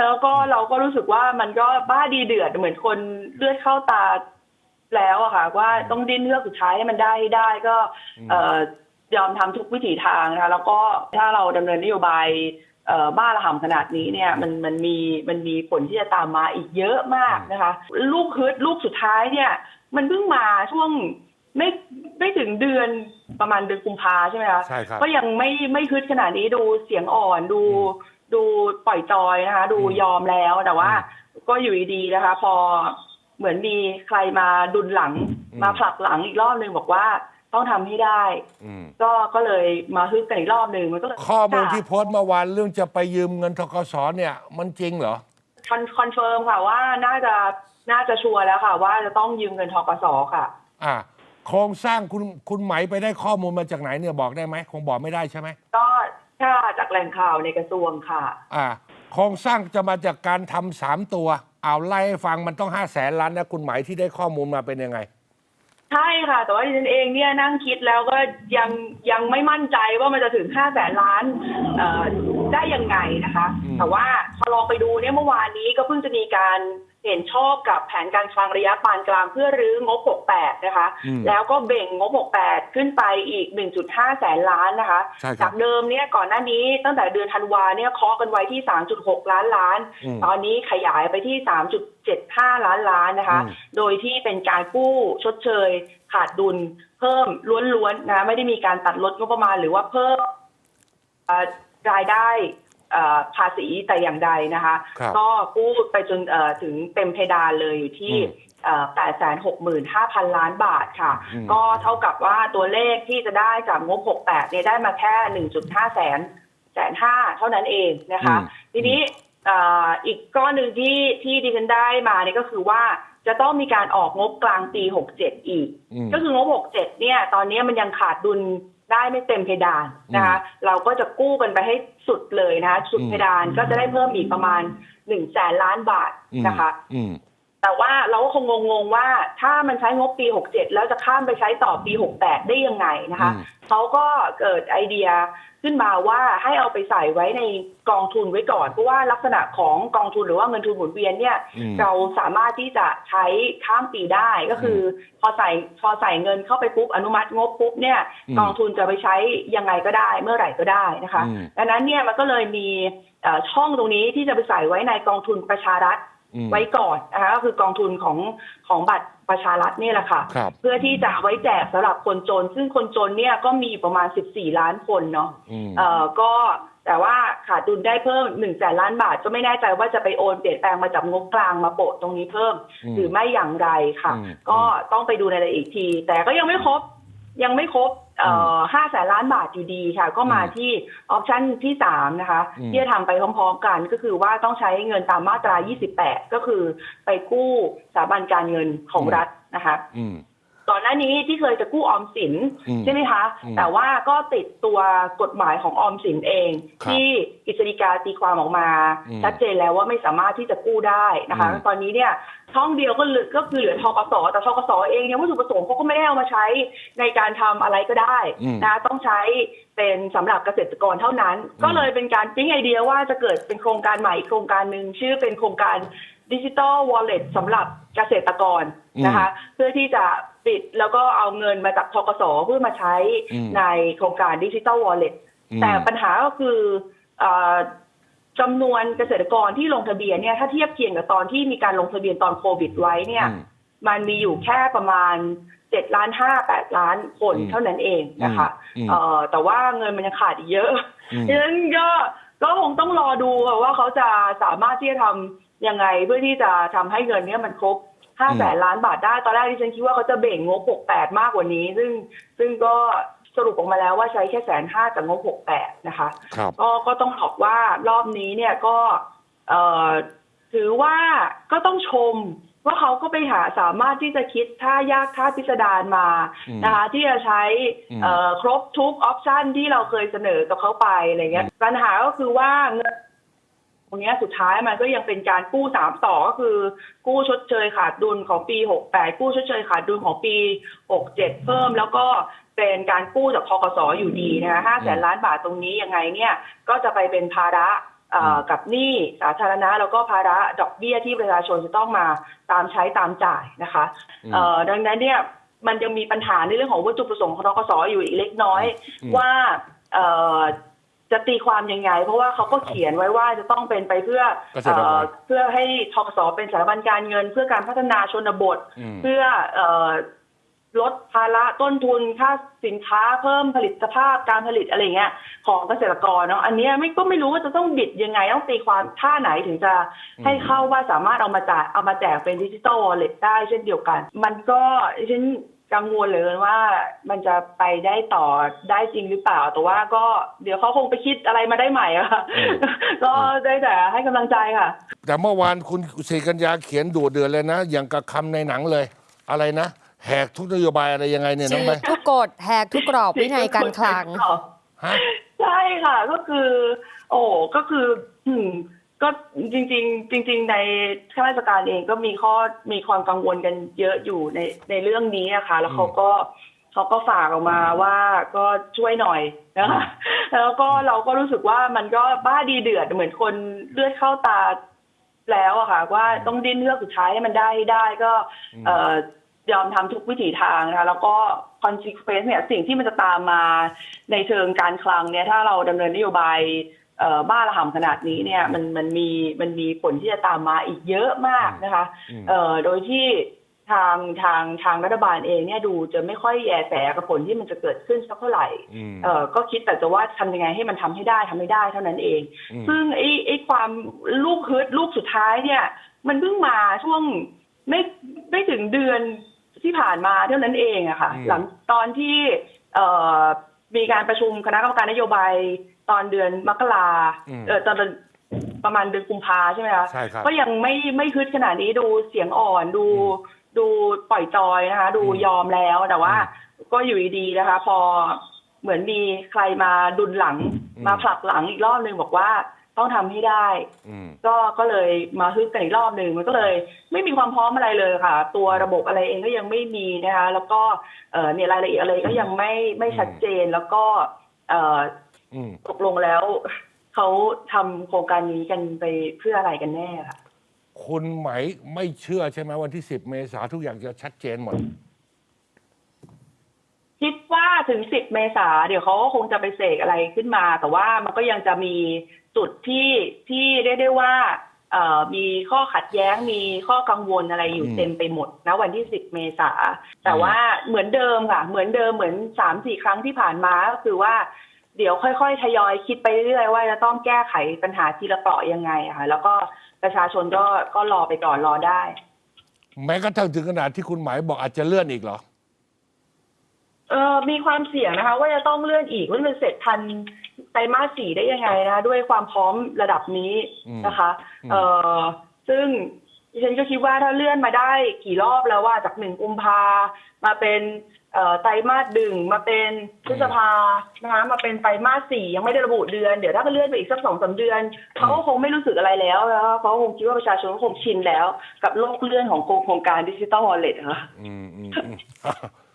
แล้วก็เราก็รู้สึกว่ามันก็บ้าดีเดือดเหมือนคนเลือดเข้าตาแล้วอะค่ะ ว่าต้องดิ้นเลือกสุดท้ายให้มันได้ให้ได้ก็ เอ่อยอมทำทุกวิถีทางนะคะแล้วก็ถ้าเราดำเนินนโยบายเอ่อบ้าระห่ำขนาดนี้เนี่ยมันมันมีมันมีผลที่จะตามมาอีกเยอะมากนะคะ ลูกฮึดลูกสุดท้ายเนี่ย มันเพิ่งมาช่วงไม่ไม่ถึงเดือนประมาณเดือนกุมภาใช่ไหมคะใช่ครับก็ยังไม่ไม่คึดขนาดนี้ดูเสียงอ่อนดู ดูปล่อยจอยนะคะ ดูอืมยอมแล้ว แต่ว่า ก็อยู่ดีๆนะคะ พอเหมือนมีใครมาดุลหลังมาผลักหลังอีกรอบหนึ่งบอกว่าต้องทำให้ได้ อืมก็ก็เลยมาฮึกกันอีกรอบหนึ่งมันก็เลยข้อมูลที่โพสต์เมื่อวานเรื่องจะไปยืมเงินทกสเนี่ยมันจริงเหรอ คอนคอนเฟิร์มค่ะว่าน่าจะน่าจะชัวร์แล้วค่ะ ว่าจะต้องยืมเงินทกสค่ะ อ่า โครงสร้างคุณคุณไหมไปได้ข้อมูลมาจากไหนเนี่ยบอกได้ไหมคงบอกไม่ได้ใช่ไหม ก็ แค่จากแหล่งข่าวในกระทรวงค่ะ อ่าโครงสร้างจะมาจากการทำสามตัว เอาไล่ให้ฟังมันต้องห้าแสนล้านนะคุณไหมที่ได้ข้อมูลมาเป็นยังไง ใช่ค่ะ แต่ว่าดิฉันเองเนี่ยนั่งคิดแล้วก็ยังยังไม่มั่นใจว่ามันจะถึงห้าแสนล้านเอ่อได้ยังไงนะคะ อืม แต่ว่าพอลองไปดูเนี่ยเมื่อวานนี้ก็เพิ่งจะมีการ เห็นชอบกับแผนการคลังระยะปานกลางเพื่อรื้องบ 68 นะคะอืมแล้วก็เบ่งงบ 68 ขึ้นไปอีก 1.5 แสนล้านนะคะใช่ครับจากเดิมเนี่ยก่อนหน้านี้ตั้งแต่เดือนธันวาเนี่ยเคาะกันไว้ที่ 3.6 ล้านล้านอืมตอนนี้ขยายไปที่ 3.75 ล้านล้านนะคะอืมโดยที่เป็นการกู้ชดเชยขาดดุลเพิ่มล้วนๆนะ ไม่ได้มีการตัดลดงบประมาณหรือว่าเพิ่มเอ่อรายได้เอ่อ ภาษีแต่อย่างใดนะคะ ครับก็กู้ไปจนเอ่อถึงเต็มเพดานเลยอยู่ที่อืมแปดแสนหกหมื่นห้าพันล้านบาทค่ะ อืม ก็เท่ากับว่าตัวเลขที่จะได้จากงบ 68 เนี่ยได้มาแค่ 1.5 แสนแสนห้าเท่านั้นเองนะคะ อืม ทีนี้เอ่ออีกก้อนหนึ่งที่ที่ดิฉันได้มาเนี่ยก็คือว่าจะต้องมีการออกงบกลางปี 67 อีก อืม ก็คืองบ 67 เนี่ย ตอนนี้มันยังขาดดุล ได้ไม่เต็มเพดานนะคะ เราก็จะกู้กันไปให้สุดเลยนะคะ สุดอืมเพดานก็จะได้เพิ่มอีกประมาณ1แสนล้านบาทอืมนะคะอืม แต่ว่าเราก็คงงงๆว่าถ้ามันใช้งบปี 67 แล้วจะข้ามไปใช้ต่อปี 68 ได้ยังไงนะคะอืมเขาก็เกิดไอเดียขึ้นมาว่าให้เอาไปใส่ไว้ในกองทุนไว้ก่อน เพราะว่าลักษณะของกองทุนหรือว่าเงินทุนหมุนเวียนเนี่ยอืมเราสามารถที่จะใช้ข้ามปีได้ก็คืออพอใส่พอใส่เงินเข้าไปปุ๊บอนุมัติงบปุ๊บเนี่ยอืมกองทุนจะไปใช้ยังไงก็ได้เมื่อไหร่ก็ได้นะคะอืมดังนั้นเนี่ยมันก็เลยมีเอ่อช่องตรงนี้ที่จะไปใส่ไว้ในกองทุนประชารัฐอืม ไว้ก่อนนะคะก็คือกองทุนของของบัตรประชารัฐนี่แหละค่ะครับเพื่อที่จะเอาไว้แจกสำหรับคนจน ซึ่งคนจนเนี่ยก็มีอยู่ประมาณ 14 ล้านคนเนาะอืมเอ่อก็แต่ว่าขาดดุลได้เพิ่ม1แสนล้านบาท ก็ไม่แน่ใจว่าจะไปโอนเปลี่ยนแปลงมาจากงบกลางมาโปะตรงนี้เพิ่มอืมหรือไม่อย่างไรค่ะอืมก็ต้องไปดูในรายละเอียดอีกที แต่ก็ยังไม่ครบ ยังไม่ครบเอ่อห้าแสนล้านบาทอยู่ดีค่ะ ก็มาอืมที่ออปชันที่สามนะคะอืมที่จะทำไปพร้อมๆกันก็คือว่าต้องใช้เงินตามมาตรา 28 ก็คือไปกู้สถาบันการเงินของรัฐนะคะอืม ก่อนหน้านี้ที่เคยจะกู้ออมสินอืมใช่ไหมคะ อืมแต่ว่าก็ติดตัวกฎหมายของออมสินเอง ครับที่กฤษฎีกาตีความออกมา อืมชัดเจนแล้วว่าไม่สามารถที่จะกู้ได้นะคะ อืม ตอนนี้เนี่ยช่องเดียวก็เหลือก็คือเหลือทกสแต่ทกสเองเนี่ยวัตถุประสงค์เขาก็ไม่ได้เอามาใช้ในการทำอะไรก็ได้ อืม นะต้องใช้ เป็นสำหรับเกษตรกรเท่านั้น ก็เลยเป็นการปิ๊งไอเดียว่าจะเกิดเป็นโครงการใหม่อีกโครงการหนึ่งชื่อเป็นโครงการดิจิ t a ลวอลเล็ตสำหรับเกษตรกรนะคะ เพื่อที่จะปิดแล้วก็เอาเงินมาจากทกสเพื่อมาใช้อืมในโครงการดิจิ t a ลวอลเล็ตอืมแต่ปัญหาก็คือเอ่อจำนวนเกษตรกรที่ลงทะเบียนเนี่ยถ้าเทียบเคียงกับตอนที่มีการลงทะเบียนตอนโควิดไว้เนี่ยอื มมันมีอยู่แค่ประมาณเจ็ดล้านห้าแปดล้านคนอืมเท่านั้นเองนะคะอืมเอ่อแต่ว่าเงินมันยังขาดอีกเยอะอืมดังนั้นก็ก็คงต้องรอดูค่ะว่าเขาจะสามารถที่จะทำยังไงเพื่อที่จะทำให้เงินเนี้ยมันครบห้าแสนล้านบาทได้ตอนแรกที่ฉันคิดว่าเขาจะเบ่งงบหกแปดมากกว่านี้ ซึ่งซึ่งก็สรุปออกมาแล้วว่าใช้แค่แสนห้าจากงบหกแปดนะคะครับก็ก็ต้องบอกว่ารอบนี้เนี่ยก็เอ่อถือว่าก็ต้องชม ว่าเขาก็ไปหาสามารถที่จะคิดท่ายากท่าพิสดารมาอืมนะคะ ที่จะใช้อืมเอ่อครบทุกออปชันที่เราเคยเสนอกับเขาไปอะไรเงี้ยปัญหาก็คือว่าเงินตรงเนี้ยสุดท้ายมันก็ยังเป็นการกู้สามต่อก็คือ กู้ชดเชยขาดดุลของปี68กู้ชดเชยขาดดุลของปี67เพิ่ม แล้วก็เป็นการกู้จากพกสอยู่ดีนะคะ5แสนล้านบาทตรงนี้ยังไงเนี่ย ก็จะไปเป็นภาระเอ่อ กับหนี้สาธารณะแล้วก็ภาระดอกเบี้ยที่ประชาชนจะต้องมาตามใช้ตามจ่ายนะคะอืมเอ่อดังนั้นเนี่ยมันยังมีปัญหาในเรื่องของวัตถุประสงค์ของทกสอยู่อีกเล็กน้อยอืมว่าเอ่อจะตีความยังไง เพราะว่าเขาก็เขียนไว้ว่าจะต้องเป็นไปเพื่อเกษตรกรเอ่อเพื่อให้ทกสเป็นสถาบันการเงิน เพื่อการพัฒนาชนบทอืมเพื่อเอ่อ ลดภาระต้นทุนค่าสินค้าเพิ่มผลิตภาพการผลิตอะไรเงี้ยของเกษตรกรเนาะอันเนี้ยไม่ก็ไม่รู้ว่าจะต้องบิดยังไงต้องตีความท่าไหนถึงจะให้เข้าว่าสามารถเอามาจ่ายเอามาแจกเป็นดิจิตอลวอลเล็ตได้เช่นเดียวกัน มันก็ฉันกังวลเหลยว่ามันจะไปได้ต่อได้จริงหรือเปล่า แต่ว่าก็เดี๋ยวเขาคงไปคิดอะไรมาได้ใหม่อะค่ะอืมก็ได้แต่ให้กำลังใจค่ะ แต่เมื่อวานคุณศรีกัญญาเขียนดูเดือดเลยนะ อย่างกับคำในหนังเลยอะไรนะ แหกทุกนโยบายอะไรยังไงเนี่ยน้องฉีไปกทุกกฎแหกทุกกรอบวินัยการคลัง ฮะ ใช่ค่ะ ก็คือ โอ้ก็คืออืมก็จริง ๆ จริง ๆ ในข้าราชการเองก็มีข้อมีความกังวลกันเยอะอยู่ในในเรื่องนี้อะค่ะแล้วเขาก็เขาก็ฝากออกมาว่าก็ช่วยหน่อยนะคะแล้วก็เราก็รู้สึกว่ามันก็บ้าดีเดือดเหมือนคนเลือดเข้าตาแล้วอะค่ะ ว่าต้องดิ้นเลือกสุดท้ายให้มันได้ให้ได้ก็ เอ่อ ยอมทำทุกวิถีทางนะคะแล้วก็ consequence เนี่ยสิ่งที่มันจะตามมาในเชิงการคลังเนี่ยถ้าเราดำเนินนโยบายเอ่อบ้าระห่ำขนาดนี้เนี่ยมันมันมีมันมีผลที่จะตามมาอีกเยอะมากนะคะอืมเอ่อโดยที่ทางทางทางรัฐบาลเองเนี่ยดูจะไม่ค่อยแยแสกับผลที่มันจะเกิดขึ้นสักเท่าไหร่อืมเอ่อก็คิดแต่จะว่าทำยังไงให้มันทำให้ได้ทำให้ได้เท่านั้นเองอืมซึ่งไอ้ไอ้ความลูกฮึดลูกสุดท้ายเนี่ย มันเพิ่งมาช่วงไม่ไม่ถึงเดือน ที่ผ่านมาเท่านั้นเองอะค่ะอืมหลังตอนที่เอ่อมีการประชุมคณะกรรมการนโยบายตอนเดือนมกราเออตอนเดือนประมาณเดือนกุมภาใช่ไหมคะ ใช่ครับ ก็ยังไม่ไม่ฮึดขนาดนี้ดูเสียงอ่อนดูดูปล่อยจอยนะคะ ดูอืมยอมแล้วแต่ว่าอืก็อยู่ดีๆนะคะ พอเหมือนมีใครมาดุลหลังอืม มาผลักหลังอีกรอบหนึ่งบอกว่า ต้องทำให้ได้อืมก็ก็เลยมาฮึดกันอีกรอบหนึ่งมันก็เลย ไม่มีความพร้อมอะไรเลยค่ะ ตัวระบบอะไรเองก็ยังไม่มีนะคะ แล้วก็เอ่อเนี่ยรายละเอียดอะไรก็ยังไม่ไม่ชัดเจนแล้วก็เอ่ออืมตกลงแล้วเขาทำโครงการนี้กันไปเพื่ออะไรกันแน่ค่ะคุณไหมไม่เชื่อใช่ไหมวันที่สิบเมษาทุกอย่างจะชัดเจนหมดคิดว่าถึง10เมษาเดี๋ยวเขาก็คงจะไปเสกอะไรขึ้นมา แต่ว่ามันก็ยังจะมี จุดที่ที่เรียกได้ว่าเออมีข้อขัดแย้งมีข้อกังวลอะไรอยู่เต็มไปหมดนะวันที่ 10 เมษาแต่ว่าเหมือนเดิมค่ะเหมือนเดิมเหมือนสามสี่ครั้งที่ผ่านมาก็คือว่าเดี๋ยวค่อยๆ ทยอยคิดไปเรื่อยๆว่าจะต้องแก้ไขปัญหาทีละเปราะยังไงค่ะแล้วก็ประชาชนก็ก็รอไปก่อนรอได้ แม้กระทั่งถึงขนาดที่คุณหมายบอกอาจจะเลื่อนอีกเหรอ เออมีความเสี่ยงนะคะ ว่าจะต้องเลื่อนอีกว่ามันเสร็จทันไตรมาสสี่ได้ยังไงนะคะด้วยความพร้อมระดับนี้นะคะอืมเออซึ่งดิฉันก็คิดว่าถ้าเลื่อนมาได้กี่รอบแล้วว่าจากหนึ่งกุมภามาเป็นเอ่อไตรมาสดึงมาเป็นพฤษภานะคะมาเป็นไตรมาสสี่ยังไม่ได้ระบุเดือน เดี๋ยวถ้าก็เลื่อนไปอีกสักสองสามเดือนเขาก็คงไม่รู้สึกอะไรแล้วแล้วเขาคงคิดว่าประชาชนก็คงชินแล้ว กับโลกเลื่อนของโครงการดิจิตอลวอลเล็ตค่ะอืมอืมอืม